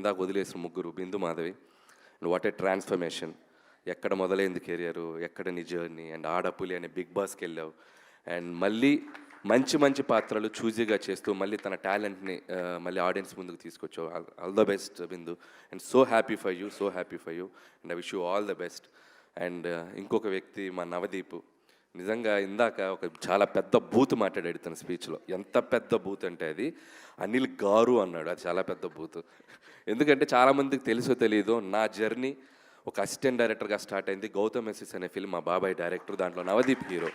ఇందాక వదిలేసిన ముగ్గురు Bindu Madhavi. And what a transformation ఎక్కడ మొదలైంది కెరియర్ ఎక్కడ నీ జర్నీ అండ్ ఆడపులి అనే బిగ్ బాస్కి వెళ్ళావు. అండ్ మళ్ళీ మంచి మంచి పాత్రలు చూజీగా చేస్తూ మళ్ళీ తన టాలెంట్ని మళ్ళీ ఆడియన్స్ ముందుకు తీసుకొచ్చావు. All the best Bindu. And so happy for you so happy for you and I wish you all the best and ఇంకొక వ్యక్తి మా నవదీప్. నిజంగా ఇందాక ఒక చాలా పెద్ద బూత్ మాట్లాడాడు తన స్పీచ్లో. ఎంత పెద్ద బూత్ అంటే అది? అనిల్ గారు అన్నాడు. అది చాలా పెద్ద బూత్ ఎందుకంటే చాలామందికి తెలుసో తెలియదు నా జర్నీ ఒక అసిస్టెంట్ డైరెక్టర్గా స్టార్ట్ అయింది. గౌతమ్ ఎస్ఎస్ అనే ఫిల్మ్ మా బాబాయ్ డైరెక్టర్ దాంట్లో నవదీప్ హీరో.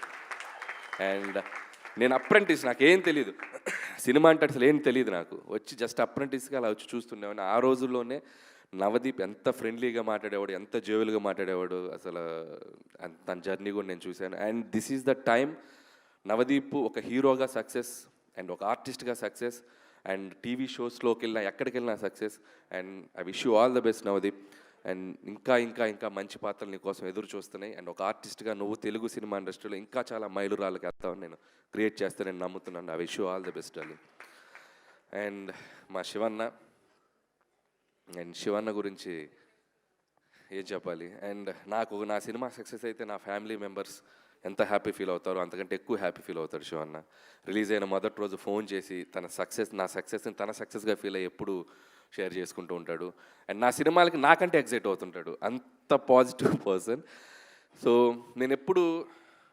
అండ్ నేను అప్రెంటిస్ నాకేం తెలియదు సినిమా అంటే అసలు ఏం తెలియదు నాకు. వచ్చి జస్ట్ అప్రెంటిస్గా అలా వచ్చి చూస్తుండేవాడిని. ఆ రోజుల్లోనే నవదీప్ ఎంత ఫ్రెండ్లీగా మాట్లాడేవాడు ఎంత జోవెల్గా మాట్లాడేవాడు అసలు తన జర్నీ కూడా నేను చూశాను. And this is the time Navdeep ఒక హీరోగా సక్సెస్ అండ్ ఒక ఆర్టిస్ట్గా సక్సెస్ అండ్ టీవీ షోస్లోకి వెళ్ళినా ఎక్కడికి వెళ్ళినా success. And I wish you all the best Navdeep. And ఇంకా ఇంకా ఇంకా మంచి పాత్రలు నీ కోసం ఎదురు చూస్తున్నాయి. అండ్ ఒక ఆర్టిస్ట్గా నువ్వు తెలుగు సినిమా ఇండస్ట్రీలో ఇంకా చాలా మైలురాళ్ళకి వెళ్తావని నేను క్రియేట్ చేస్తానని నమ్ముతున్నాను. I wish you all the best అని అండ్ మా శివన్న అండ్ శివన్న గురించి ఏం చెప్పాలి? అండ్ నాకు నా సినిమా సక్సెస్ అయితే నా ఫ్యామిలీ మెంబర్స్ ఎంత హ్యాపీ ఫీల్ అవుతారో అంతకంటే ఎక్కువ హ్యాపీ ఫీల్ అవుతాడు శివన్న. రిలీజ్ అయిన మొదటి రోజు ఫోన్ చేసి తన సక్సెస్ నా సక్సెస్ని తన సక్సెస్గా ఫీల్ అయ్యి ఎప్పుడు షేర్ చేసుకుంటూ ఉంటాడు. అండ్ నా సినిమాలకి నాకంటే ఎగ్జైట్ అవుతుంటాడు. అంత పాజిటివ్ పర్సన్. సో నేను ఎప్పుడు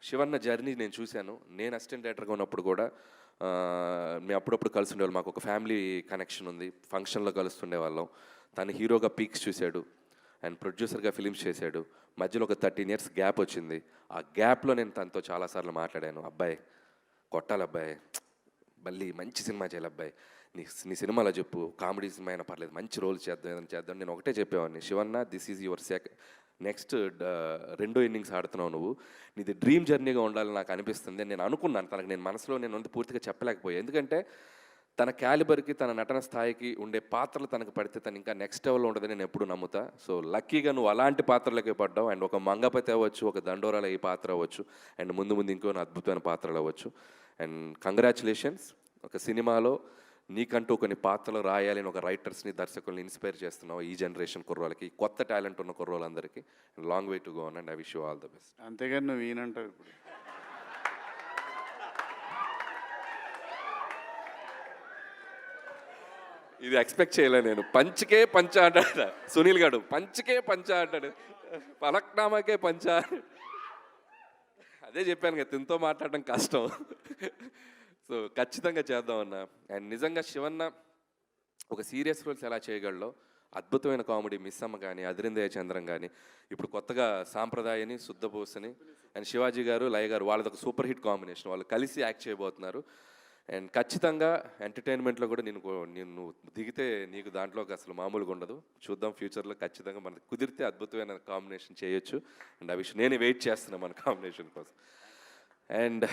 శివన్న జర్నీ నేను చూశాను. నేను అసిస్టెంట్ డైరెక్టర్గా ఉన్నప్పుడు కూడా మేము అప్పుడప్పుడు కలిసి ఉండేవాళ్ళం. మాకు ఒక ఫ్యామిలీ కనెక్షన్ ఉంది. ఫంక్షన్లో కలుస్తుండే వాళ్ళం తను హీరోగా పీక్స్ చూశాడు అండ్ ప్రొడ్యూసర్గా ఫిలిమ్స్ చేశాడు. మధ్యలో ఒక థర్టీన్ ఇయర్స్ గ్యాప్ వచ్చింది. ఆ గ్యాప్లో నేను తనతో చాలాసార్లు మాట్లాడాను. అబ్బాయి కొట్టాలి అబ్బాయి. మళ్ళీ మంచి సినిమా చేయాలి అబ్బాయి. నీ నీ సినిమాలో చెప్పు. కామెడీ సినిమా అయినా పర్లేదు. మంచి రోల్ చేద్దాం ఏదైనా చేద్దాం. నేను ఒకటే చెప్పేవాడిని. Shivanna this is your sec next రెండో ఇన్నింగ్స్ ఆడుతున్నావు నువ్వు. నీది డ్రీమ్ జర్నీగా ఉండాలని నాకు అనిపిస్తుంది. నేను అనుకున్నాను. తనకు నేను మనసులో నేను పూర్తిగా చెప్పలేకపోయాను. ఎందుకంటే తన క్యాలిబర్కి తన నటన స్థాయికి ఉండే పాత్రలు తనకు పడితే తను ఇంకా నెక్స్ట్ లెవెల్లో ఉండదని నేను ఎప్పుడు నమ్ముతా. సో లక్కీగా నువ్వు అలాంటి పాత్రలకే పడ్డావు. అండ్ ఒక మంగపతి అవ్వచ్చు ఒక దండోరాల ఈ పాత్ర అవ్వచ్చు. అండ్ ముందు ముందు ఇంకో అద్భుతమైన పాత్రలు అవ్వచ్చు. అండ్ కంగ్రాచులేషన్స్ ఒక సినిమాలో నీకంటూ కొన్ని పాత్రలు రాయాలి అని ఒక రైటర్స్ని దర్శకుల్ని ఇన్స్పైర్ చేస్తున్నావు ఈ జనరేషన్ కుర్రోళ్ళకి కొత్త టాలెంట్ ఉన్న కుర్రోళ్ళందరికీ. Long way to go and I wish you all the best అంతేగాని నువ్వు ఈయనంటావు ఇప్పుడు. ఇది ఎక్స్పెక్ట్ చేయలే నేను. పంచకే పంచ అంటాడు. సునీల్ గడు పంచకే పంచ అంటాడు. పలక్నామాకే పంచ. అదే చెప్పాను కదా తినతో మాట్లాడడం కష్టం. సో ఖచ్చితంగా చేద్దామన్నా అండ్ నిజంగా శివన్న ఒక సీరియస్ రోల్స్ ఎలా చేయగలడో అద్భుతమైన కామెడీ మిస్ అమ్మ కానీ అదిరిందయ చంద్రం కానీ ఇప్పుడు కొత్తగా సాంప్రదాయని శుద్ధబోసని అండ్ శివాజీ గారు లయ గారు వాళ్ళది ఒక సూపర్ హిట్ కాంబినేషన్. వాళ్ళు కలిసి యాక్ట్ చేయబోతున్నారు. అండ్ ఖచ్చితంగా ఎంటర్టైన్మెంట్లో కూడా నేను నేను దిగితే నీకు దాంట్లో అసలు మామూలుగా ఉండదు. చూద్దాం ఫ్యూచర్లో ఖచ్చితంగా మనకు కుదిరితే అద్భుతమైన కాంబినేషన్ చేయొచ్చు. అండ్ ఆ విషయం నేను వెయిట్ చేస్తున్నాను మన కాంబినేషన్ కోసం. అండ్